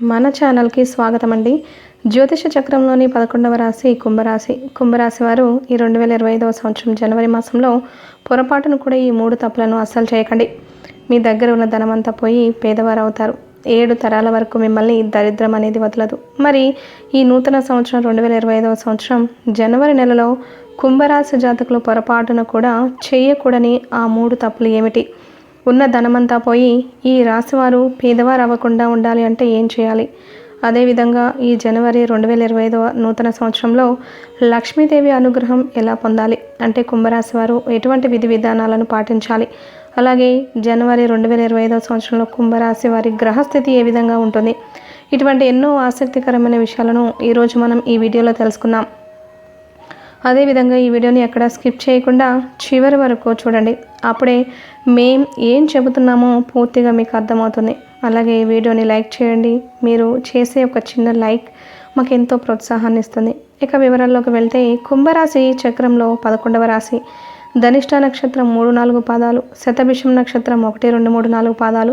మన ఛానల్కి స్వాగతం అండి జ్యోతిష చక్రంలోని పదకొండవ రాశి కుంభరాశి. కుంభరాశి వారు ఈ రెండు వేల ఇరవై ఐదవ సంవత్సరం జనవరి మాసంలో పొరపాటును కూడా ఈ మూడు తప్పులను అస్సలు చేయకండి. మీ దగ్గర ఉన్న ధనమంతా పోయి పేదవారు అవుతారు ఏడు తరాల వరకు మిమ్మల్ని దరిద్రం అనేది వదలదు. మరి ఈ నూతన సంవత్సరం రెండు వేల ఇరవై ఐదవ సంవత్సరం జనవరి నెలలో కుంభరాశి జాతకులు పొరపాటున కూడా చేయకూడని ఆ మూడు తప్పులు ఏమిటి? ఉన్న ధనమంతా పోయి ఈ రాశివారు పేదవారు అవ్వకుండా ఉండాలి అంటే ఏం చేయాలి? అదేవిధంగా ఈ జనవరి రెండు వేల ఇరవై ఐదవ నూతన సంవత్సరంలో లక్ష్మీదేవి అనుగ్రహం ఎలా పొందాలి? అంటే కుంభరాశి వారు ఎటువంటి విధి విధానాలను పాటించాలి? అలాగే జనవరి రెండు వేల ఇరవై ఐదవ సంవత్సరంలో కుంభరాశి వారి గ్రహస్థితి ఏ విధంగా ఉంటుంది? ఇటువంటి ఎన్నో ఆసక్తికరమైన విషయాలను ఈరోజు మనం ఈ వీడియోలో తెలుసుకుందాం. అదేవిధంగా ఈ వీడియోని ఎక్కడ స్కిప్ చేయకుండా చివరి వరకు చూడండి. అప్పుడే మేం ఏం చెబుతున్నామో పూర్తిగా మీకు అర్థమవుతుంది. అలాగే ఈ వీడియోని లైక్ చేయండి. మీరు చేసే ఒక చిన్న లైక్ మాకు ఎంతో ప్రోత్సాహాన్ని ఇస్తుంది. ఇక వివరాల్లోకి వెళ్తే కుంభరాశి చక్రంలో పదకొండవ రాశి. ధనిష్ట నక్షత్రం మూడు నాలుగు పాదాలు శతభిషం నక్షత్రం ఒకటి రెండు మూడు నాలుగు పాదాలు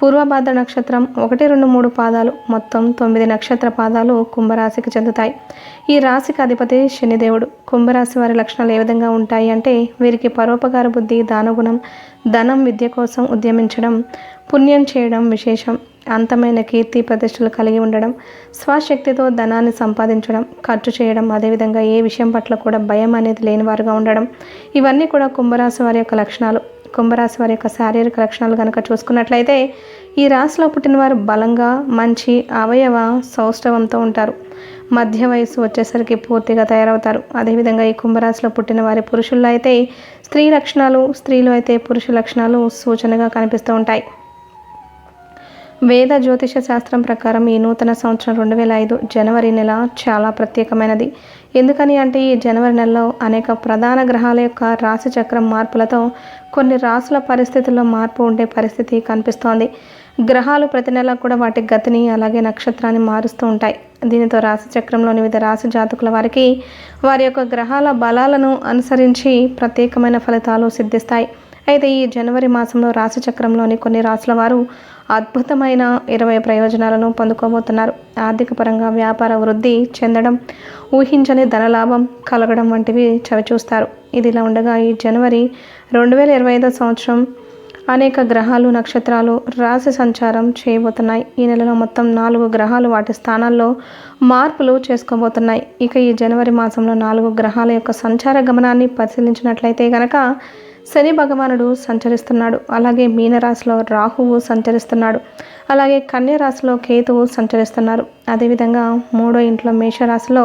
పూర్వభాద్ర నక్షత్రం ఒకటి రెండు మూడు పాదాలు మొత్తం తొమ్మిది నక్షత్ర పాదాలు కుంభరాశికి చెందుతాయి. ఈ రాశికి అధిపతి శనిదేవుడు. కుంభరాశి వారి లక్షణాలు ఏ విధంగా ఉంటాయి అంటే వీరికి పరోపకార బుద్ధి దానగుణం ధనం విద్య కోసం ఉద్యమించడం పుణ్యం చేయడం విశేషం. అంతమైన కీర్తి ప్రతిష్టలు కలిగి ఉండడం స్వశక్తితో ధనాన్ని సంపాదించడం ఖర్చు చేయడం అదేవిధంగా ఏ విషయం పట్ల కూడా భయం అనేది లేనివారుగా ఉండడం ఇవన్నీ కూడా కుంభరాశి వారి యొక్క లక్షణాలు. కుంభరాశి వారి యొక్క శారీరక లక్షణాలు కనుక చూసుకున్నట్లయితే ఈ రాశిలో పుట్టిన వారు బలంగా మంచి అవయవ సౌష్ఠవంతో ఉంటారు. మధ్య వయసు వచ్చేసరికి పూర్తిగా తయారవుతారు. అదేవిధంగా ఈ కుంభరాశిలో పుట్టిన వారి పురుషుల్లో అయితే స్త్రీ లక్షణాలు స్త్రీలు అయితే పురుష లక్షణాలు సూచనగా కనిపిస్తూ ఉంటాయి. వేద జ్యోతిష శాస్త్రం ప్రకారం ఈ నూతన సంవత్సరం రెండు వేల ఐదు జనవరి నెల చాలా ప్రత్యేకమైనది. ఎందుకని అంటే ఈ జనవరి నెలలో అనేక ప్రధాన గ్రహాల యొక్క రాశి చక్రం మార్పులతో కొన్ని రాసుల పరిస్థితుల్లో మార్పు ఉండే పరిస్థితి కనిపిస్తోంది. గ్రహాలు ప్రతి నెల కూడా వాటి గతిని అలాగే నక్షత్రాన్ని మారుస్తూ ఉంటాయి. దీనితో రాశి చక్రంలోని వివిధ రాశి జాతకుల వారికి వారి యొక్క గ్రహాల బలాలను అనుసరించి ప్రత్యేకమైన ఫలితాలు సిద్ధిస్తాయి. అయితే ఈ జనవరి మాసంలో రాశి చక్రంలోని కొన్ని రాసుల వారు అద్భుతమైన ఇరవై ప్రయోజనాలను పొందుకోబోతున్నారు. ఆర్థిక పరంగా వ్యాపార వృద్ధి చెందడం ఊహించని ధనలాభం కలగడం వంటివి చవిచూస్తారు. ఇదిలా ఉండగా ఈ జనవరి రెండు వేల ఇరవై ఐదో సంవత్సరం అనేక గ్రహాలు నక్షత్రాలు రాశి సంచారం చేయబోతున్నాయి. ఈ నెలలో మొత్తం నాలుగు గ్రహాలు వాటి స్థానాల్లో మార్పులు చేసుకోబోతున్నాయి. ఇక ఈ జనవరి మాసంలో నాలుగు గ్రహాల యొక్క సంచార గమనాన్ని పరిశీలించినట్లయితే కనుక శని భగవానుడు సంచరిస్తున్నాడు. అలాగే మీనరాశిలో రాహువు సంచరిస్తున్నాడు. అలాగే కన్యరాశిలో కేతువు సంచరిస్తున్నారు. అదేవిధంగా మూడో ఇంట్లో మేషరాశిలో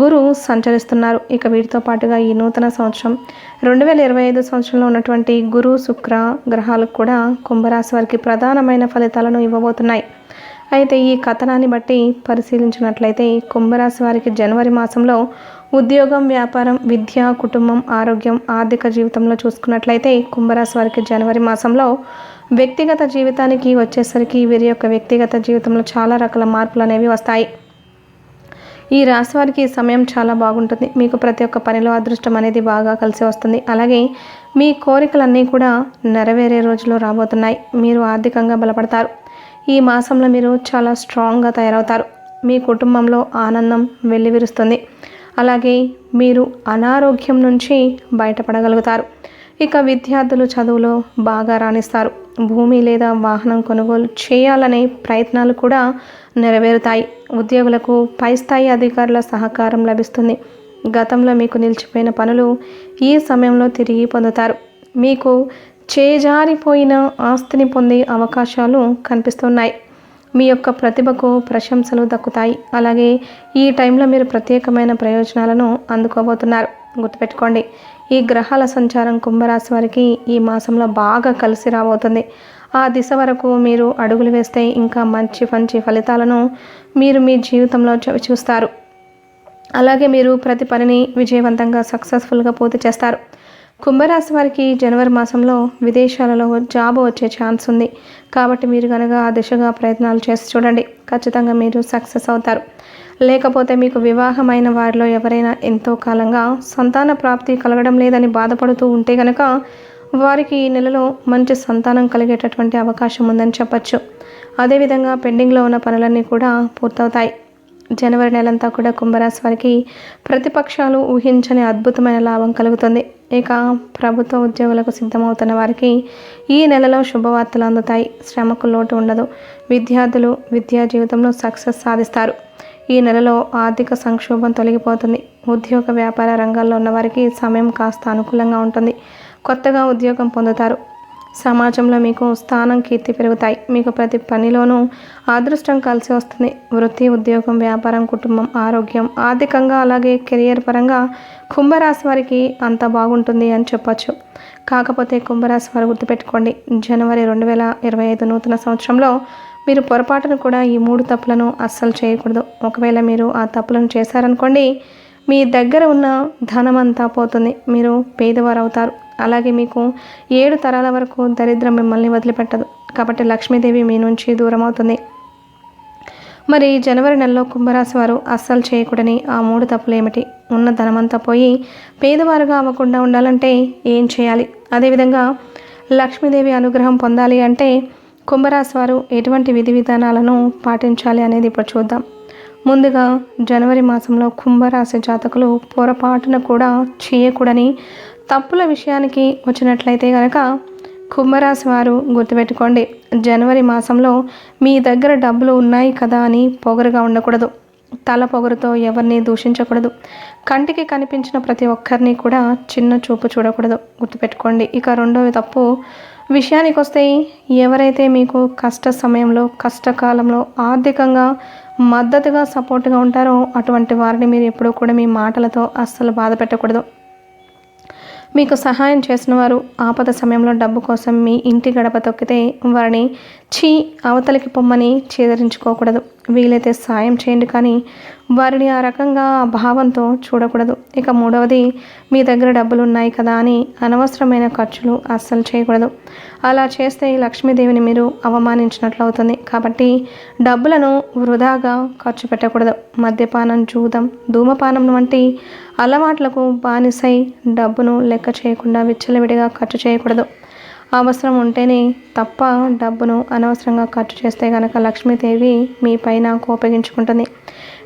గురు సంచరిస్తున్నారు. ఇక వీటితో పాటుగా ఈ నూతన సంవత్సరం. రెండు వేల ఇరవై ఐదు సంవత్సరంలో ఉన్నటువంటి గురు శుక్ర గ్రహాలకు కూడా కుంభరాశి వారికి ప్రధానమైన ఫలితాలను ఇవ్వబోతున్నాయి. అయితే ఈ కథనాన్ని బట్టి పరిశీలించినట్లయితే కుంభరాశి వారికి జనవరి మాసంలో ఉద్యోగం వ్యాపారం విద్య కుటుంబం ఆరోగ్యం ఆర్థిక జీవితంలో చూసుకున్నట్లయితే కుంభరాశి వారికి జనవరి మాసంలో వ్యక్తిగత జీవితానికి వచ్చేసరికి వీరి యొక్క వ్యక్తిగత జీవితంలో చాలా రకాల మార్పులు అనేవి వస్తాయి. ఈ రాశి వారికి సమయం చాలా బాగుంటుంది. మీకు ప్రతి ఒక్క పనిలో అదృష్టం అనేది బాగా కలిసి వస్తుంది. అలాగే మీ కోరికలన్నీ కూడా నెరవేరే రోజులు రాబోతున్నాయి. మీరు ఆర్థికంగా బలపడతారు. ఈ మాసంలో మీరు చాలా స్ట్రాంగ్గా తయారవుతారు. మీ కుటుంబంలో ఆనందం వెల్లివిరుస్తుంది. అలాగే మీరు అనారోగ్యం నుంచి బయటపడగలుగుతారు. ఇక విద్యార్థులు చదువులో బాగా రాణిస్తారు. భూమి లేదా వాహనం కొనుగోలు చేయాలనే ప్రయత్నాలు కూడా నెరవేరుతాయి. ఉద్యోగులకు పై స్థాయి అధికారుల సహకారం లభిస్తుంది. గతంలో మీకు నిలిచిపోయిన పనులు ఈ సమయంలో తిరిగి పొందుతారు. మీకు చేజారిపోయిన ఆస్తిని పొందే అవకాశాలు కనిపిస్తున్నాయి. మీ యొక్క ప్రతిభకు ప్రశంసలు దక్కుతాయి. అలాగే ఈ టైంలో మీరు ప్రత్యేకమైన ప్రయోజనాలను అందుకోబోతున్నారు. గుర్తుపెట్టుకోండి ఈ గ్రహాల సంచారం కుంభరాశి వారికి ఈ మాసంలో బాగా కలిసి రాబోతుంది. ఆ దిశ వరకు మీరు అడుగులు వేస్తే ఇంకా మంచి మంచి ఫలితాలను మీరు మీ జీవితంలో చూస్తారు. అలాగే మీరు ప్రతి పనిని విజయవంతంగా సక్సెస్ఫుల్గా పూర్తి చేస్తారు. కుంభరాశి వారికి జనవరి మాసంలో విదేశాలలో జాబ్ వచ్చే ఛాన్స్ ఉంది. కాబట్టి మీరు కనుక ఆ దిశగా ప్రయత్నాలు చేసి చూడండి. ఖచ్చితంగా మీరు సక్సెస్ అవుతారు. లేకపోతే మీకు వివాహమైన వారిలో ఎవరైనా ఎంతో కాలంగా సంతాన ప్రాప్తి కలగడం లేదని బాధపడుతూ ఉంటే కనుక వారికి ఈ నెలలో మంచి సంతానం కలిగేటటువంటి అవకాశం ఉందని చెప్పచ్చు. అదేవిధంగా పెండింగ్లో ఉన్న పనులన్నీ కూడా పూర్తవుతాయి. జనవరి నెలంతా కూడా కుంభరాశి వారికి ప్రతిపక్షాలు ఊహించని అద్భుతమైన లాభం కలుగుతుంది. ఇక ప్రభుత్వ ఉద్యోగులకు సిద్ధమవుతున్న వారికి ఈ నెలలో శుభవార్తలు అందుతాయి. శ్రమకు లోటు ఉండదు. విద్యార్థులు విద్యా జీవితంలో సక్సెస్ సాధిస్తారు. ఈ నెలలో ఆర్థిక సంక్షోభం తొలగిపోతుంది. ఉద్యోగ వ్యాపార రంగాల్లో ఉన్నవారికి సమయం కాస్త అనుకూలంగా ఉంటుంది. కొత్తగా ఉద్యోగం పొందుతారు. సమాజంలో మీకు స్థానం కీర్తి పెరుగుతాయి. మీకు ప్రతి పనిలోనూ అదృష్టం కలిసి వస్తుంది. వృత్తి ఉద్యోగం వ్యాపారం కుటుంబం ఆరోగ్యం ఆర్థికంగా అలాగే కెరియర్ పరంగా కుంభరాశి వారికి అంత బాగుంటుంది అని చెప్పచ్చు. కాకపోతే కుంభరాశి వారు గుర్తుపెట్టుకోండి. జనవరి రెండు వేల ఇరవై ఐదు నూతన సంవత్సరంలో మీరు పొరపాటును కూడా ఈ మూడు తప్పులను అస్సలు చేయకూడదు. ఒకవేళ మీరు ఆ తప్పులను చేశారనుకోండి మీ దగ్గర ఉన్న ధనం అంతా పోతుంది. మీరు పేదవారు అవుతారు అలాగే మీకు ఏడు తరాల వరకు దరిద్రం మిమ్మల్ని వదిలిపెట్టదు. కాబట్టి లక్ష్మీదేవి మీ నుంచి దూరం అవుతుంది మరి జనవరి నెలలో కుంభరాశి వారు అస్సలు చేయకూడని ఆ మూడు తప్పులు ఏమిటి? ఉన్న ధనమంతా పోయి పేదవారుగా అవ్వకుండా ఉండాలంటే ఏం చేయాలి? అదేవిధంగా లక్ష్మీదేవి అనుగ్రహం పొందాలి అంటే కుంభరాశి వారు ఎటువంటి విధి విధానాలను పాటించాలి అనేది ఇప్పుడు చూద్దాం. ముందుగా జనవరి మాసంలో కుంభరాశి జాతకులు పొరపాటున కూడా చేయకూడని తప్పుల విషయానికి వచ్చినట్లయితే కనుక కుంభరాశి వారు గుర్తుపెట్టుకోండి. జనవరి మాసంలో మీ దగ్గర డబ్బులు ఉన్నాయి కదా అని పొగరుగా ఉండకూడదు. తల పొగరుతో ఎవరిని దూషించకూడదు. కంటికి కనిపించిన ప్రతి ఒక్కరిని కూడా చిన్న చూపు చూడకూడదు. గుర్తుపెట్టుకోండి. ఇక రెండవ తప్పు విషయానికి వస్తే ఎవరైతే మీకు కష్ట సమయంలో కష్టకాలంలో ఆర్థికంగా మద్దతుగా సపోర్ట్గా ఉంటారో అటువంటి వారిని మీరు ఎప్పుడూ కూడా మీ మాటలతో అస్సలు బాధ పెట్టకూడదు. మీకు సహాయం చేసిన వారు ఆపద సమయంలో డబ్బు కోసం మీ ఇంటి గడప తొక్కితే వారిని చీ అవతలికి పొమ్మని చేదరించుకోకూడదు. వీలైతే సాయం చేయండి కానీ వారిని ఆ రకంగా ఆ భావంతో చూడకూడదు. ఇక మూడవది మీ దగ్గర డబ్బులు ఉన్నాయి కదా అని అనవసరమైన ఖర్చులు అస్సలు చేయకూడదు. అలా చేస్తే లక్ష్మీదేవిని మీరు అవమానించినట్లు అవుతుంది. కాబట్టి డబ్బులను వృధాగా ఖర్చు పెట్టకూడదు. మద్యపానం జూదం ధూమపానం వంటి అలవాట్లకు బానిసై డబ్బును లెక్క చేయకుండా విచ్చలవిడిగా ఖర్చు చేయకూడదు. అవసరం ఉంటేనే తప్ప డబ్బును అనవసరంగా ఖర్చు చేస్తే కనుక లక్ష్మీదేవి మీ పైన కోపగించుకుంటుంది.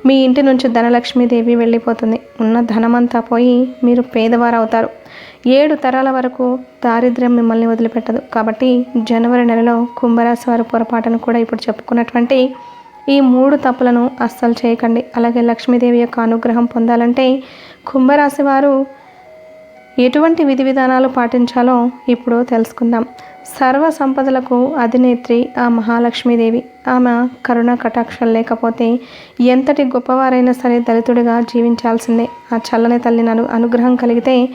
మీ ఇంటి నుంచి ధనలక్ష్మీదేవి వెళ్ళిపోతుంది. ఉన్న ధనమంతా పోయి మీరు పేదవారు అవుతారు ఏడు తరాల వరకు దారిద్ర్యం మిమ్మల్ని వదిలిపెట్టదు. కాబట్టి జనవరి నెలలో కుంభరాశి వారు పొరపాటును కూడా ఇప్పుడు చెప్పుకున్నటువంటి ఈ మూడు తప్పులను అస్సలు చేయకండి. అలాగే లక్ష్మీదేవి యొక్క అనుగ్రహం పొందాలంటే కుంభరాశి వారు ఎటువంటి విధి విధానాలు పాటించాలో ఇప్పుడు తెలుసుకుందాం. సర్వ సంపదలకు అధినేత్రి ఆ మహాలక్ష్మీదేవి. ఆమె కరుణ కటాక్షం లేకపోతే ఎంతటి గొప్పవారైనా సరే దళితుడిగా జీవించాల్సిందే. ఆ చల్లని తల్లి అను అనుగ్రహం కలిగితే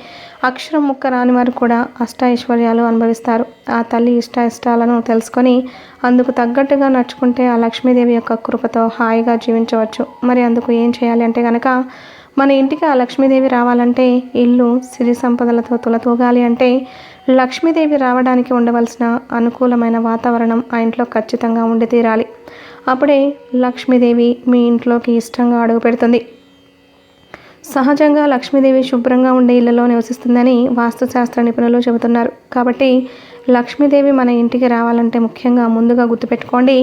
అక్షరం ముక్క రాని వారు కూడా అష్టైశ్వర్యాలు అనుభవిస్తారు. ఆ తల్లి ఇష్ట ఇష్టాలను తెలుసుకొని అందుకు తగ్గట్టుగా నడుచుకుంటే ఆ లక్ష్మీదేవి యొక్క కృపతో హాయిగా జీవించవచ్చు. మరి అందుకు ఏం చేయాలి అంటే కనుక మన ఇంటికి ఆ లక్ష్మీదేవి రావాలంటే ఇల్లు సిరి సంపదలతో తులతూగాలి అంటే లక్ష్మీదేవి రావడానికి ఉండవలసిన అనుకూలమైన వాతావరణం ఆ ఇంట్లో ఖచ్చితంగా ఉండి తీరాలి. అప్పుడే లక్ష్మీదేవి మీ ఇంట్లోకి ఇష్టంగా అడుగు పెడుతుంది. సహజంగా లక్ష్మీదేవి శుభ్రంగా ఉండే ఇళ్ళలో నివసిస్తుందని వాస్తుశాస్త్ర నిపుణులు చెబుతున్నారు. కాబట్టి లక్ష్మీదేవి మన ఇంటికి రావాలంటే ముఖ్యంగా ముందుగా గుర్తుపెట్టుకోండి.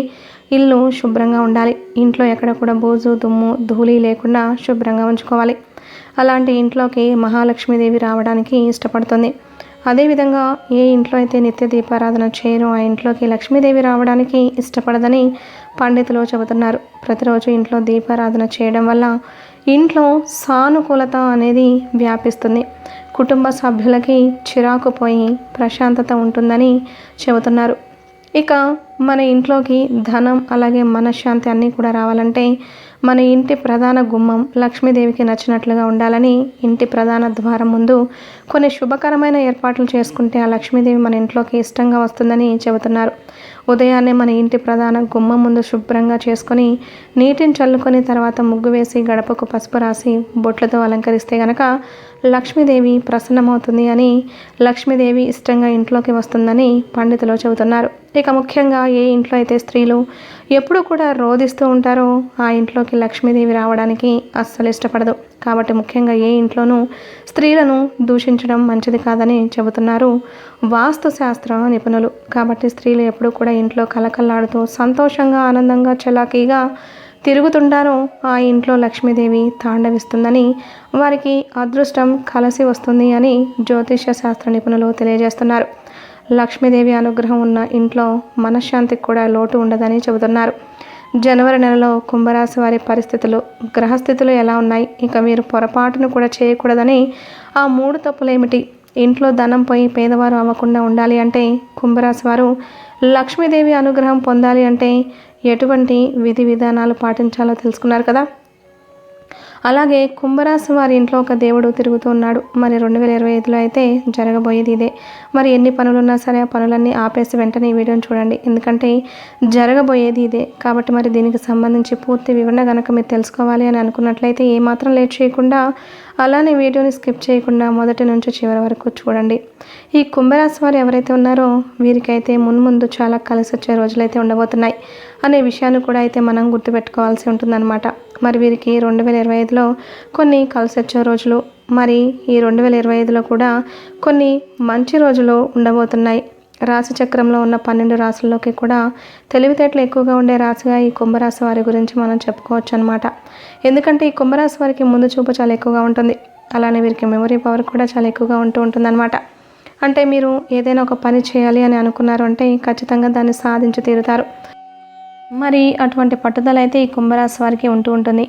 ఇల్లు శుభ్రంగా ఉండాలి. ఇంట్లో ఎక్కడ కూడా బోజు దుమ్ము ధూళి లేకుండా శుభ్రంగా ఉంచుకోవాలి. అలాంటి ఇంట్లోకి మహాలక్ష్మీదేవి రావడానికి ఇష్టపడుతుంది. అదేవిధంగా ఏ ఇంట్లో అయితే నిత్య దీపారాధన చేయరో ఆ ఇంట్లోకి లక్ష్మీదేవి రావడానికి ఇష్టపడదని పండితులు చెబుతున్నారు. ప్రతిరోజు ఇంట్లో దీపారాధన చేయడం వల్ల ఇంట్లో సానుకూలత అనేది వ్యాపిస్తుంది. కుటుంబ సభ్యులకి చిరాకు పోయి ప్రశాంతత ఉంటుందని చెబుతున్నారు. ఇక మన ఇంట్లోకి ధనం అలాగే మనశ్శాంతి అన్నీ కూడా రావాలంటే మన ఇంటి ప్రధాన గుమ్మం లక్ష్మీదేవికి నచ్చినట్లుగా ఉండాలని ఇంటి ప్రధాన ద్వారం ముందు కొన్ని శుభకరమైన ఏర్పాట్లు చేసుకుంటే ఆ లక్ష్మీదేవి మన ఇంట్లోకి ఇష్టంగా వస్తుందని చెబుతున్నారు. ఉదయాన్నే మన ఇంటి ప్రధాన గుమ్మం ముందు శుభ్రంగా చేసుకొని నీటిని చల్లుకొని తర్వాత ముగ్గు వేసి గడపకు పసుపు రాసి బొట్లతో అలంకరిస్తే గనక లక్ష్మీదేవి ప్రసన్నమవుతుంది అని లక్ష్మీదేవి ఇష్టంగా ఇంట్లోకి వస్తుందని పండితులు చెబుతున్నారు. ఇక ముఖ్యంగా ఏ ఇంట్లో అయితే స్త్రీలు ఎప్పుడు కూడా రోధిస్తూ ఉంటారో ఆ ఇంట్లోకి లక్ష్మీదేవి రావడానికి అస్సలు ఇష్టపడదు. కాబట్టి ముఖ్యంగా ఏ ఇంట్లోనూ స్త్రీలను దూషించడం మంచిది కాదని చెబుతున్నారు వాస్తు శాస్త్ర నిపుణులు. కాబట్టి స్త్రీలు ఎప్పుడూ కూడా ఇంట్లో కలకల్లాడుతూ సంతోషంగా ఆనందంగా చలాకీగా తిరుగుతుంటారో ఆ ఇంట్లో లక్ష్మీదేవి తాండవిస్తుందని వారికి అదృష్టం కలసి వస్తుంది అని జ్యోతిష్య శాస్త్ర నిపుణులు తెలియజేస్తున్నారు. లక్ష్మీదేవి అనుగ్రహం ఉన్న ఇంట్లో మనశ్శాంతికి కూడా లోటు ఉండదని చెబుతున్నారు. జనవరి నెలలో కుంభరాశి వారి పరిస్థితులు గ్రహస్థితులు ఎలా ఉన్నాయి? ఇక మీరు పొరపాటును కూడా చేయకూడదని ఆ మూడు తప్పులేమిటి? ఇంట్లో ధనం పోయి పేదవారు అవ్వకుండా ఉండాలి అంటే కుంభరాశి వారు లక్ష్మీదేవి అనుగ్రహం పొందాలి అంటే ఎటువంటి విధి విధానాలు పాటించాలో తెలుసుకున్నారు కదా? అలాగే కుంభరాశి వారి ఇంట్లో ఒక దేవుడు తిరుగుతూ ఉన్నాడు. మరి రెండు వేల ఇరవై ఐదులో అయితే జరగబోయేది ఇదే. మరి ఎన్ని పనులున్నా సరే ఆ పనులన్నీ ఆపేసి వెంటనే ఈ వీడియోని చూడండి. ఎందుకంటే జరగబోయేది ఇదే. కాబట్టి మరి దీనికి సంబంధించి పూర్తి వివరణ కనుక మీరు తెలుసుకోవాలి అని అనుకున్నట్లయితే ఏమాత్రం లేట్ చేయకుండా అలానే వీడియోని స్కిప్ చేయకుండా మొదటి నుంచి చివరి వరకు చూడండి. ఈ కుంభరాశి వారు ఎవరైతే ఉన్నారో వీరికైతే మున్ముందు చాలా కలిసి వచ్చే రోజులైతే ఉండబోతున్నాయి. అనే విషయాన్ని కూడా అయితే మనం గుర్తుపెట్టుకోవాల్సి ఉంటుందన్నమాట. మరి వీరికి రెండు వేల ఇరవై ఐదులో కొన్ని కలిసి వచ్చే రోజులు మరి ఈ రెండు వేల ఇరవై ఐదులో కూడా కొన్ని మంచి రోజులు ఉండబోతున్నాయి. రాశి చక్రంలో ఉన్న పన్నెండు రాశుల్లోకి కూడా తెలివితేటలు ఎక్కువగా ఉండే రాశిగా ఈ కుంభరాశి వారి గురించి మనం చెప్పుకోవచ్చు అనమాట ఎందుకంటే ఈ కుంభరాశి వారికి ముందు చూపు చాలా ఎక్కువగా ఉంటుంది. అలానే వీరికి మెమరీ పవర్ కూడా చాలా ఎక్కువగా ఉంటూ ఉంటుందన్నమాట. అంటే మీరు ఏదైనా ఒక పని చేయాలి అని అనుకున్నారు అంటే ఖచ్చితంగా దాన్ని సాధించి తీరుతారు. మరి అటువంటి పట్టుదల అయితే ఈ కుంభరాశి వారికి ఉంటూ ఉంటుంది.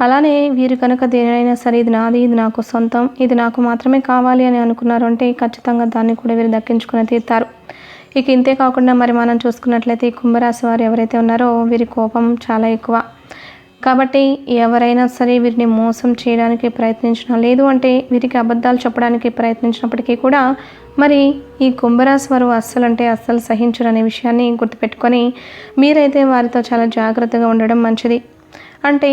అలానే వీరు కనుక దేనైనా సరే ఇది నాది ఇది నాకు సొంతం ఇది నాకు మాత్రమే కావాలి అని అనుకున్నారు అంటే ఖచ్చితంగా దాన్ని కూడా వీరు దక్కించుకుని తీరుతారు. ఇక ఇంతే కాకుండా మరి మనం చూసుకున్నట్లయితే ఈ కుంభరాశి వారు ఎవరైతే ఉన్నారో వీరి కోపం చాలా ఎక్కువ. కాబట్టి ఎవరైనా సరే వీరిని మోసం చేయడానికి ప్రయత్నించినా లేదు అంటే వీరికి అబద్ధాలు చెప్పడానికి ప్రయత్నించినప్పటికీ కూడా మరి ఈ కుంభరాశి వారు అస్సలు అంటే అస్సలు సహించరు అనే విషయాన్ని గుర్తుపెట్టుకొని మీరైతే వారితో చాలా జాగ్రత్తగా ఉండడం మంచిది. అంటే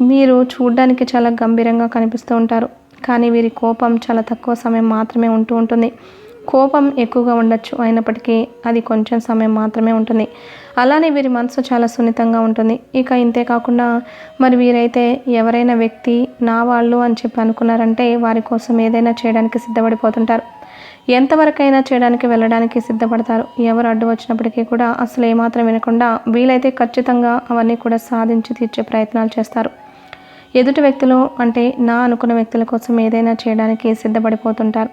మీరు చూడడానికి చాలా గంభీరంగా కనిపిస్తూ ఉంటారు. కానీ వీరి కోపం చాలా తక్కువ సమయం మాత్రమే ఉంటూ ఉంటుంది. కోపం ఎక్కువగా ఉండొచ్చు. అయినప్పటికీ అది కొంచెం సమయం మాత్రమే ఉంటుంది. అలానే వీరి మనసు చాలా సున్నితంగా ఉంటుంది. ఇక ఇంతే కాకుండా మరి వీరైతే ఎవరైనా వ్యక్తి నా వాళ్ళు అని చెప్పి అనుకున్నారంటే వారి కోసం ఏదైనా చేయడానికి సిద్ధపడిపోతుంటారు. ఎంతవరకైనా చేయడానికి వెళ్ళడానికి సిద్ధపడతారు. ఎవరు అడ్డు వచ్చినప్పటికీ కూడా అసలు ఏమాత్రం వినకుండా వీలైతే ఖచ్చితంగా అవన్నీ కూడా సాధించి తీర్చే ప్రయత్నాలు చేస్తారు. ఎదుటి వ్యక్తులు అంటే నా అనుకున్న వ్యక్తుల కోసం ఏదైనా చేయడానికి సిద్ధపడిపోతుంటారు.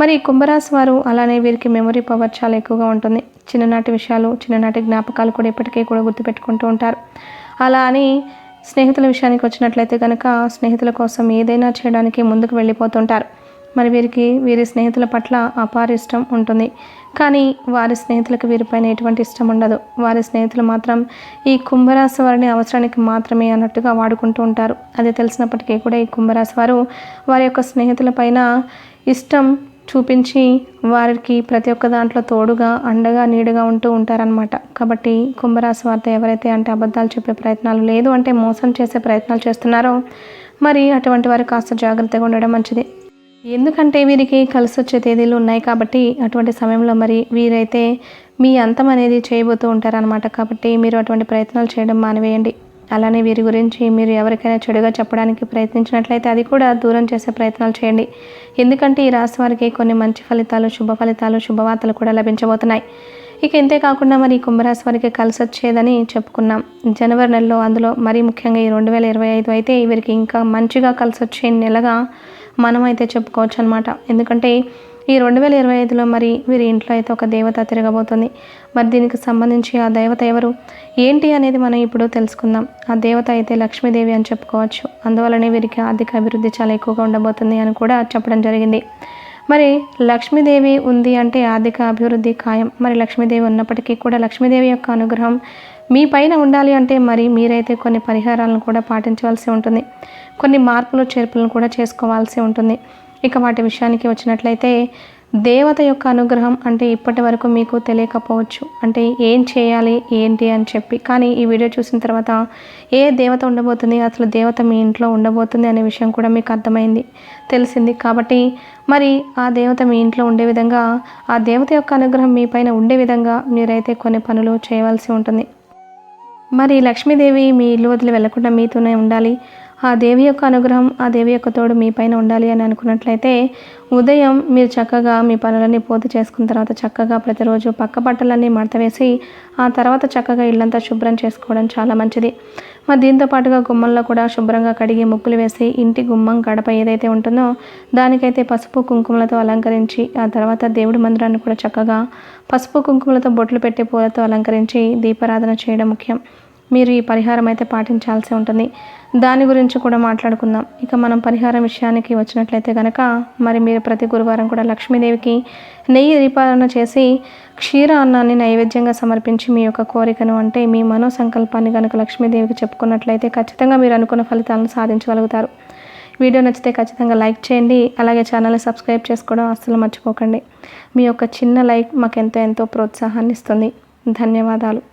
మరి కుంభరాశి వారు అలానే వీరికి మెమొరీ పవర్ చాలా ఎక్కువగా ఉంటుంది. చిన్ననాటి విషయాలు చిన్ననాటి జ్ఞాపకాలు కూడా ఇప్పటికీ కూడా గుర్తుపెట్టుకుంటూ ఉంటారు. అలా అని స్నేహితుల విషయానికి వచ్చినట్లయితే కనుక స్నేహితుల కోసం ఏదైనా చేయడానికి ముందుకు వెళ్ళిపోతుంటారు. మరి వీరికి వీరి స్నేహితుల పట్ల అపార ఇష్టం ఉంటుంది. కానీ వారి స్నేహితులకు వీరిపైన ఎటువంటి ఇష్టం ఉండదు. వారి స్నేహితులు మాత్రం ఈ కుంభరాశి వారిని అవసరానికి మాత్రమే అన్నట్టుగా వాడుకుంటూ ఉంటారు. అది తెలిసినప్పటికీ కూడా ఈ కుంభరాశి వారు వారి యొక్క స్నేహితులపైన ఇష్టం చూపించి వారికి ప్రతి ఒక్క దాంట్లో తోడుగా అండగా నీడగా ఉంటూ ఉంటారనమాట కాబట్టి కుంభరాశి వారితో ఎవరైతే అంటే అబద్ధాలు చెప్పే ప్రయత్నాలు లేదు అంటే మోసం చేసే ప్రయత్నాలు చేస్తున్నారో మరి అటువంటి వారు కాస్త జాగ్రత్తగా ఉండడం మంచిది. ఎందుకంటే వీరికి కలిసి వచ్చే తేదీలు ఉన్నాయి కాబట్టి అటువంటి సమయంలో మరి వీరైతే మీ అంతం అనేది చేయబోతూ ఉంటారనమాట కాబట్టి మీరు అటువంటి ప్రయత్నాలు చేయడం మానివేయండి. అలానే వీరి గురించి మీరు ఎవరికైనా చెడుగా చెప్పడానికి ప్రయత్నించినట్లయితే అది కూడా దూరం చేసే ప్రయత్నాలు చేయండి. ఎందుకంటే ఈ రాశి వారికి కొన్ని మంచి ఫలితాలు శుభ ఫలితాలు శుభవార్తలు కూడా లభించబోతున్నాయి. ఇక ఇంతే కాకుండా మరి కుంభరాశి వారికి కలిసి వచ్చేదని చెప్పుకున్నాం. జనవరి నెలలో అందులో మరీ ముఖ్యంగా ఈ రెండు వేల ఇరవై ఐదు అయితే వీరికి ఇంకా మంచిగా కలిసి వచ్చే నెలగా మనం అయితే చెప్పుకోవచ్చు అనమాట ఎందుకంటే ఈ రెండు వేల ఇరవై ఐదులో మరి వీరి ఇంట్లో అయితే ఒక దేవత తిరగబోతుంది. మరి దీనికి సంబంధించి ఆ దేవత ఎవరు? ఏంటి అనేది మనం ఇప్పుడు తెలుసుకుందాం. ఆ దేవత అయితే లక్ష్మీదేవి అని చెప్పుకోవచ్చు. అందువల్లనే వీరికి ఆర్థిక అభివృద్ధి చాలా ఎక్కువగా ఉండబోతుంది అని కూడా చెప్పడం జరిగింది. మరి లక్ష్మీదేవి ఉంది అంటే ఆర్థిక అభివృద్ధి ఖాయం. మరి లక్ష్మీదేవి ఉన్నప్పటికీ కూడా లక్ష్మీదేవి యొక్క అనుగ్రహం మీ పైన ఉండాలి అంటే మరి మీరైతే కొన్ని పరిహారాలను కూడా పాటించవలసి ఉంటుంది. కొన్ని మార్పులు చేర్పులను కూడా చేసుకోవాల్సి ఉంటుంది. ఇక వాటి విషయానికి వచ్చినట్లయితే దేవత యొక్క అనుగ్రహం అంటే ఇప్పటి వరకు మీకు తెలియకపోవచ్చు. అంటే ఏం చేయాలి ఏంటి అని చెప్పి. కానీ ఈ వీడియో చూసిన తర్వాత ఏ దేవత ఉండబోతుంది అసలు దేవత మీ ఇంట్లో ఉండబోతుంది అనే విషయం కూడా మీకు అర్థమైంది తెలిసింది. కాబట్టి మరి ఆ దేవత మీ ఇంట్లో ఉండే విధంగా ఆ దేవత యొక్క అనుగ్రహం మీ పైన ఉండే విధంగా మీరైతే కొన్ని పనులు చేయవలసి ఉంటుంది. మరి లక్ష్మీదేవి మీ ఇల్లు వదిలి వెళ్ళకుండా మీతోనే ఉండాలి. ఆ దేవి యొక్క అనుగ్రహం ఆ దేవి యొక్క తోడు మీ పైన ఉండాలి అని అనుకున్నట్లయితే ఉదయం మీరు చక్కగా మీ పనులన్నీ పూర్తి చేసుకున్న తర్వాత చక్కగా ప్రతిరోజు పక్క బట్టలన్నీ మడత వేసి ఆ తర్వాత చక్కగా ఇల్లంతా శుభ్రం చేసుకోవడం చాలా మంచిది. మరి దీంతో పాటుగా గుమ్మంలో కూడా శుభ్రంగా కడిగి ముగ్గులు వేసి ఇంటి గుమ్మం గడప ఏదైతే ఉంటుందో దానికైతే పసుపు కుంకుమలతో అలంకరించి ఆ తర్వాత దేవుడి మందిరాన్ని కూడా చక్కగా పసుపు కుంకుమలతో బొట్లు పెట్టి పూలతో అలంకరించి దీపారాధన చేయడం ముఖ్యం. మీరు ఈ పరిహారం అయితే పాటించాల్సి ఉంటుంది. దాని గురించి కూడా మాట్లాడుకుందాం. ఇక మనం పరిహారం విషయానికి వచ్చినట్లయితే కనుక మరి మీరు ప్రతి గురువారం కూడా లక్ష్మీదేవికి నెయ్యి దీపారణ చేసి క్షీర అన్నాన్ని నైవేద్యంగా సమర్పించి మీ యొక్క కోరికను అంటే మీ మనో సంకల్పాన్ని కనుక లక్ష్మీదేవికి చెప్పుకున్నట్లయితే ఖచ్చితంగా మీరు అనుకున్న ఫలితాలను సాధించగలుగుతారు. వీడియో నచ్చితే ఖచ్చితంగా లైక్ చేయండి. అలాగే ఛానల్ని సబ్స్క్రైబ్ చేసుకోవడం అస్సలు మర్చిపోకండి. మీ యొక్క చిన్న లైక్ మాకు ఎంతో ఎంతో ప్రోత్సాహాన్ని ఇస్తుంది. ధన్యవాదాలు.